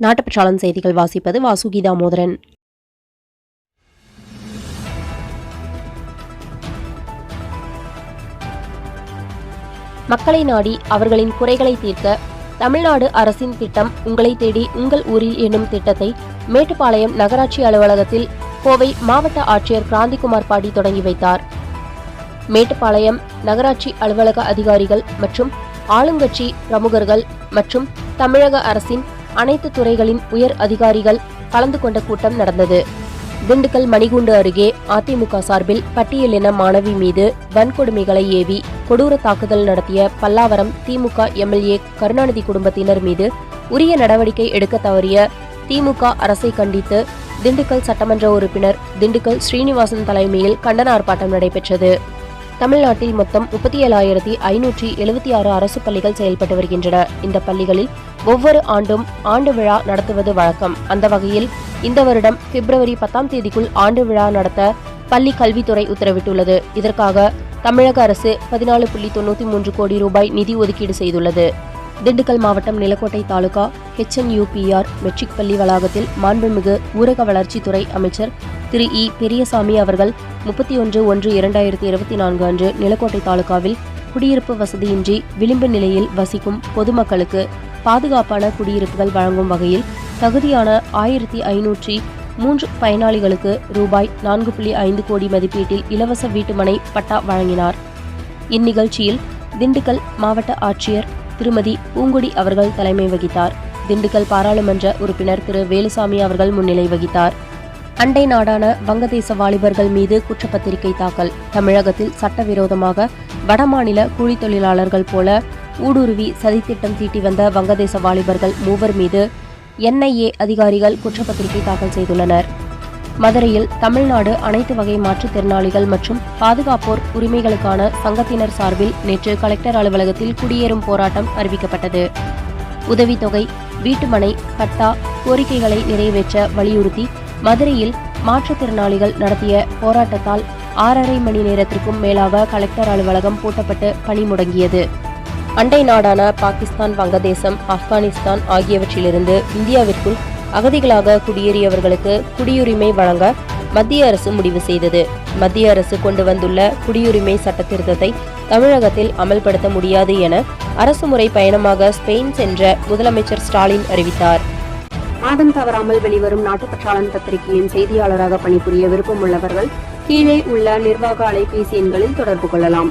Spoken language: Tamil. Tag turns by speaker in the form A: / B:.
A: நாட்டுப்பற்றாளன் செய்திகள் வாசிப்பது வாசுகி தாமோதரன் மக்களை நாடி அவர்களின் குறைகளை தீர்க்க தமிழ்நாடு அரசின் திட்டம் உங்களை தேடி உங்கள் ஊரில் என்னும் திட்டத்தை மேட்டுப்பாளையம் நகராட்சி அலுவலகத்தில் கோவை மாவட்ட ஆட்சியர் கிராந்திகுமார் பாடி தொடங்கி வைத்தார். மேட்டுப்பாளையம் நகராட்சி அலுவலக அதிகாரிகள் மற்றும் ஆளுங்கட்சி பிரமுகர்கள் மற்றும் தமிழக அரசின் அனைத்து துறைகளின் உயர் அதிகாரிகள் கலந்து கொண்ட கூட்டம் நடந்தது. திண்டுக்கல் மணிகுண்டு அருகே அதிமுக சார்பில் பட்டியலின மாணவி மீது வன்கொடுமைகளை ஏவி கொடூர தாக்குதல் நடத்திய பல்லாவரம் திமுக எம்எல்ஏ கருணாநிதி குடும்பத்தினர் மீது உரிய நடவடிக்கை எடுக்க தவறிய திமுக அரசை கண்டித்து திண்டுக்கல் சட்டமன்ற உறுப்பினர் திண்டுக்கல் ஸ்ரீனிவாசன் தலைமையில் கண்டன ஆர்ப்பாட்டம் நடைபெற்றது. தமிழ்நாட்டில் மொத்தம் முப்பத்தி ஏழாயிரத்தி ஐநூற்றி எழுபத்தி ஆறு அரசு பள்ளிகள் செயல்பட்டு வருகின்றன. இந்த பள்ளிகளில் ஒவ்வொரு ஆண்டும் ஆண்டு விழா நடத்துவது வழக்கம். அந்த வகையில் இந்த வருடம் பிப்ரவரி பத்தாம் தேதிக்குள் ஆண்டு விழா நடத்த பள்ளி கல்வித்துறை உத்தரவிட்டுள்ளது. இதற்காக தமிழக அரசு பதினாலு புள்ளி தொண்ணூற்றி மூன்று கோடி ரூபாய் நிதி ஒதுக்கீடு செய்துள்ளது. திண்டுக்கல் மாவட்டம் நிலக்கோட்டை தாலுகா ஹெச்என்யூபிஆர் மெட்ரிக் பள்ளி வளாகத்தில் மாண்புமிகு ஊரக வளர்ச்சித்துறை அமைச்சர் திரு இ பெரியசாமி அவர்கள் முப்பத்தி ஒன்று ஒன்று இரண்டாயிரத்தி இருபத்தி நான்கு அன்று நிலக்கோட்டை தாலுகாவில் குடியிருப்பு வசதியின்றி விளிம்பு நிலையில் வசிக்கும் பொதுமக்களுக்கு பாதுகாப்பான குடியிருப்புகள் வழங்கும் வகையில் தகுதியான ஆயிரத்தி ஐநூற்றி மூன்று பயனாளிகளுக்கு ரூபாய் நான்கு புள்ளி ஐந்து கோடி மதிப்பீட்டில் இலவச வீட்டுமனை பட்டா வழங்கினார். இந்நிகழ்ச்சியில் திண்டுக்கல் மாவட்ட ஆட்சியர் திருமதி பூங்குடி அவர்கள் தலைமை வகித்தார். திண்டுக்கல் பாராளுமன்ற உறுப்பினர் திரு வேலுசாமி அவர்கள் முன்னிலை வகித்தார். அண்டை நாடான வங்கதேச வாலிபர்கள் மீது குற்றப்பத்திரிகை தாக்கல். தமிழகத்தில் சட்டவிரோதமாக வடமாநில கூலி தொழிலாளர்கள் போல ஊடுருவி சதித்திட்டம் தீட்டி வந்த வங்கதேச வாலிபர்கள் மூவர் மீது என்ஐஏ அதிகாரிகள் குற்றப்பத்திரிகை தாக்கல் செய்துள்ளனர். மதுரையில் தமிழ்நாடு அனைத்து வகை மாற்றுத்திறனாளிகள் மற்றும் பாதுகாப்போர் உரிமைகளுக்கான சங்கத்தினர் சார்பில் நேற்று கலெக்டர் அலுவலகத்தில் குடியேறும் போராட்டம் அறிவிக்கப்பட்டது. உதவித்தொகை வீட்டுமனை பட்டா கோரிக்கைகளை நிறைவேற்ற வலியுறுத்தி மதுரையில் மாற்றுத்திறனாளிகள் நடத்திய போராட்டத்தால் ஆறரை மணி நேரத்திற்கும் மேலாக கலெக்டர் அலுவலகம் பூட்டப்பட்டு பணி முடங்கியது. அண்டை நாடான பாகிஸ்தான் வங்கதேசம் ஆப்கானிஸ்தான் ஆகியவற்றிலிருந்து இந்தியாவிற்குள் அகதிகளாக குடியேறியவர்களுக்கு குடியுரிமை வழங்க மத்திய அரசு முடிவு செய்தது. மத்திய அரசு கொண்டு வந்துள்ள குடியுரிமை சட்ட திருத்தத்தை தமிழகத்தில் அமல்படுத்த முடியாது என அரசு முறை பயணமாக ஸ்பெயின் சென்ற முதலமைச்சர் ஸ்டாலின் அறிவித்தார். மாதம் தவறாமல் வெளிவரும் நாட்டுப்பற்றாளன் பத்திரிகையின் செய்தியாளராக பணிபுரிய விருப்பமுள்ளவர்கள் கீழே உள்ள நிர்வாக அலைபேசி எண்களில் தொடர்பு கொள்ளலாம்.